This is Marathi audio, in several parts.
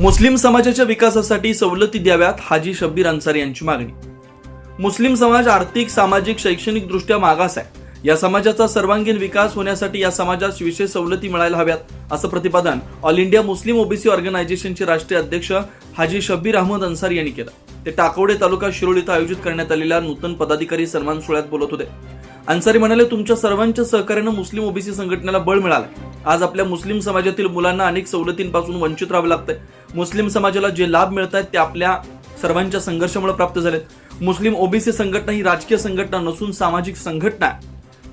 मुस्लिम समाजाच्या विकासासाठी सवलती द्याव्यात हाजी शब्बीर अन्सारी यांची मागणी. मुस्लिम समाज आर्थिक सामाजिक शैक्षणिक दृष्ट्या मागास आहे. या समाजाचा सर्वांगीण विकास होण्यासाठी या समाजास विशेष सवलती मिळायला हव्यात असं प्रतिपादन ऑल इंडिया मुस्लिम ओबीसी ऑर्गनायझेशनचे राष्ट्रीय अध्यक्ष हाजी शब्बीर अहमद अन्सारी यांनी केलं. ते टाकवडे तालुका शिरोळ इथं आयोजित करण्यात आलेल्या नूतन पदाधिकारी सन्मान सोहळ्यात बोलत होते. अन्सारी म्हणाले तुमच्या सर्वांच्या सहकार्यानं मुस्लिम ओबीसी संघटनेला बळ मिळालं आज आपल्या मुस्लिम समाजातील मुलांना अनेक सवलतींपासून वंचित राहावं लागतंय. मुस्लिम समाजाला जे लाभ मिळत आहेत ते आपल्या सर्वांच्या संघर्षामुळे प्राप्त झालेत. मुस्लिम ओबीसी संघटना ही राजकीय संघटना नसून सामाजिक संघटना आहे.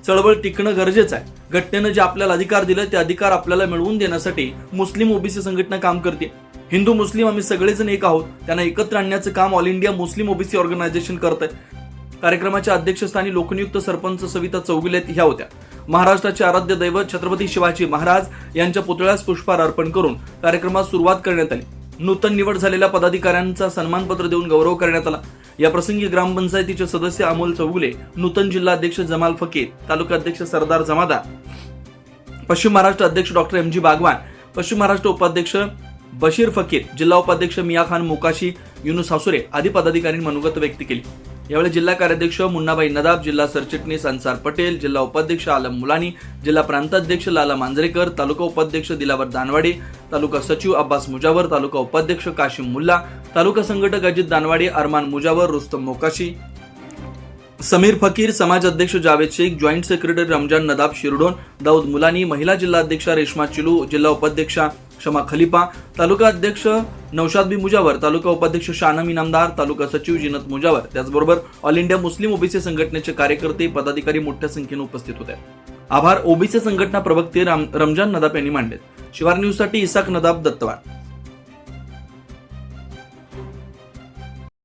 चळवळ टिकणं गरजेचं आहे. घटनेनं जे आपल्याला अधिकार दिले ते अधिकार आपल्याला मिळवून देण्यासाठी मुस्लिम ओबीसी संघटना काम करते. हिंदू मुस्लिम आम्ही सगळेजण एक आहोत. त्यांना एकत्र आणण्याचं काम all India Muslim OBC organisation करत आहे कार्यक्रमाच्या अध्यक्षस्थानी लोकनियुक्त सरपंच सविता चौगुलेत ह्या होत्या. महाराष्ट्राचे आराध्य दैवत छत्रपती शिवाजी महाराज यांच्या पुतळ्यास पुष्पहार अर्पण करून कार्यक्रमास सुरुवात करण्यात आली. नूतन निवड झालेल्या पदाधिकाऱ्यांचा सन्मानपत्र देऊन गौरव करण्यात आला. या प्रसंगी ग्रामपंचायतीचे सदस्य अमोल चौगुले नूतन जिल्हा अध्यक्ष जमाल फकीर तालुका अध्यक्ष सरदार जमादार पश्चिम महाराष्ट्र अध्यक्ष डॉक्टर एम जी बागवान पश्चिम महाराष्ट्र उपाध्यक्ष बशीर फकीर जिल्हा उपाध्यक्ष मिया खान मोकाशी युनुस हासुरे आदी पदाधिकाऱ्यांनी मनोगत व्यक्त केली. यावेळी जिल्हा कार्याध्यक्ष मुन्नाबाई नदाब जिल्हा सरचिटणीस अन्सार पटेल जिल्हा उपाध्यक्ष आलम मुलानी जिल्हा प्रांताध्यक्ष लाला मांजरेकर तालुका उपाध्यक्ष दिलावर दानवाडे तालुका सचिव अब्बास मुजावर तालुका उपाध्यक्ष काशिम मुल्ला तालुका संघटक अजित दानवाडे अरमान मुजावर रुस्तम मोकाशी समीर फकीर समाज अध्यक्ष जावेद शेख जॉईंट सेक्रेटरी रमजान नदाब शिरडोन दाऊद मुलानी महिला जिल्हा अध्यक्षा रेश्मा चिलू जिल्हा उपाध्यक्षा क्षमा खलिफा तालुका अध्यक्ष नौशाद बी मुजावर तालुका उपाध्यक्ष शानम इनामदार तालुका सचिव जिनत मुजावर. त्याचबरोबर ऑल इंडिया मुस्लिम ओबीसी संघटनेचे कार्यकर्ते पदाधिकारी मोठ्या संख्येने उपस्थित होते. आभार ओबीसी संघटना प्रवक्ते राम- रमजान नदाब यांनी मांडले शिवार न्यूजसाठी इसाक नदाब दत्तवाड